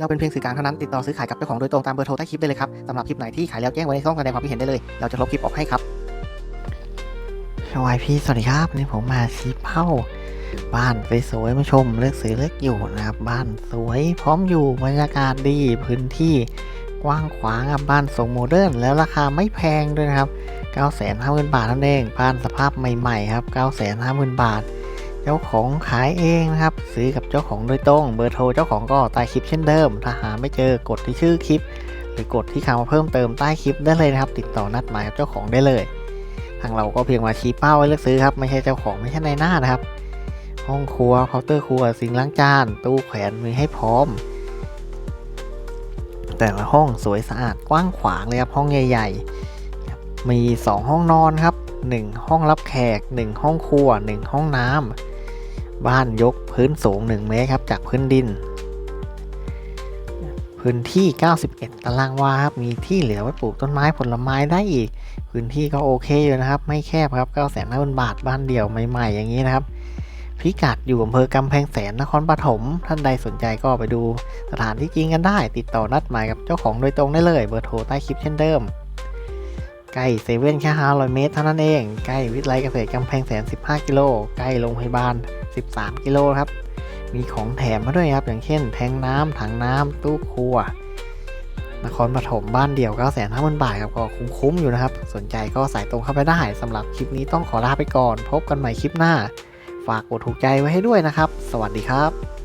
เราเป็นเพียงสื่อกลางเท่านั้นติดต่อซื้อขายกับเจ้าของโดยตรงตามเบอร์โทรใต้คลิปได้เลยครับสำหรับคลิปไหนที่ขายแล้วแจ้งไว้ในช่องแสดงความคิดเห็นได้เลย เราจะลบคลิปออกให้ครับสวัสดีสวัสดีครับวันนี้ผมมาชี้เป้า บ้านสวยๆมาชมเลือกซื้อเลือกอยู่นะครับบ้านสวยพร้อมอยู่บรรยากาศดีพื้นที่กว้างขวางครับบ้านทรงโมเดิร์นแล้วราคาไม่แพงด้วยนะครับ 950,000 บาทเท่านั้นเองบ้านสภาพใหม่ๆครับ 950,000 บาท เจ้าของขายเองนะครับ ซื้อกับเจ้าของโดยตรง เบอร์โทรเจ้าของก็ใต้คลิปเช่นเดิม ถ้าหาไม่เจอกดที่ชื่อคลิป หรือกดที่คำว่าเพิ่มเติมใต้คลิปได้เลยนะครับ ติดต่อนัดหมายกับเจ้าของได้เลย ทางเราก็เพียงมาชี้เป้าไว้เลือกซื้อครับ ไม่ใช่เจ้าของไม่ใช่ในหน้านะครับ ห้องครัวเคาน์เตอร์ครัวซิงล้างจาน ตู้แขวนมีให้พร้อม แต่ละห้องสวยสะอาดกว้างขวางเลยครับห้องใหญ่ ๆ มี 2 ห้องนอนครับ 1 ห้องรับแขก 1 ห้องครัว 1 ห้องน้ำ บ้านยกพื้นสูง 1 เมตรครับ จากพื้นดิน พื้นที่ 91 ตารางวาครับ มีที่เหลือไว้ปลูกต้นไม้ผลไม้ได้อีก พื้นที่ก็โอเคอยู่นะครับ ไม่แคบครับ9 5 0 0 0บาทบ้านเดี่ยวใหม่ๆ อย่างนี้นะครับ พิกัดอยู่อำเภอกำแพงแสนนครปฐมท่านใดสนใจก็ไปดูสถานที่จริงกันได้ ติดต่อนัดหมายกับเจ้าของโดยตรงได้เลย เบอร์โทรใต้คลิปเช่นเดิม ใกล้เซเว่นแค่ 500 เมตรเท่านั้นเอง ใกล้วิทยาลัยเกษตรกำแพงแสน 15 กิโล ใกล้โรงพยาบาล 13 กิโลครับ มีของแถมมาด้วยครับ อย่างเช่น แทงน้ำถังน้ำตู้ครัวนครปฐมบ้านเดี่ยว 9 5 0 0 0 0บาทครับก็คุ้มๆอยู่นะครับ สนใจก็สายตรงเข้าไปได้สำหรับคลิปนี้ต้องขอลาไปก่อน พบกันใหม่คลิปหน้า ฝากกดถูกใจไว้ให้ด้วยนะครับ สวัสดีครับ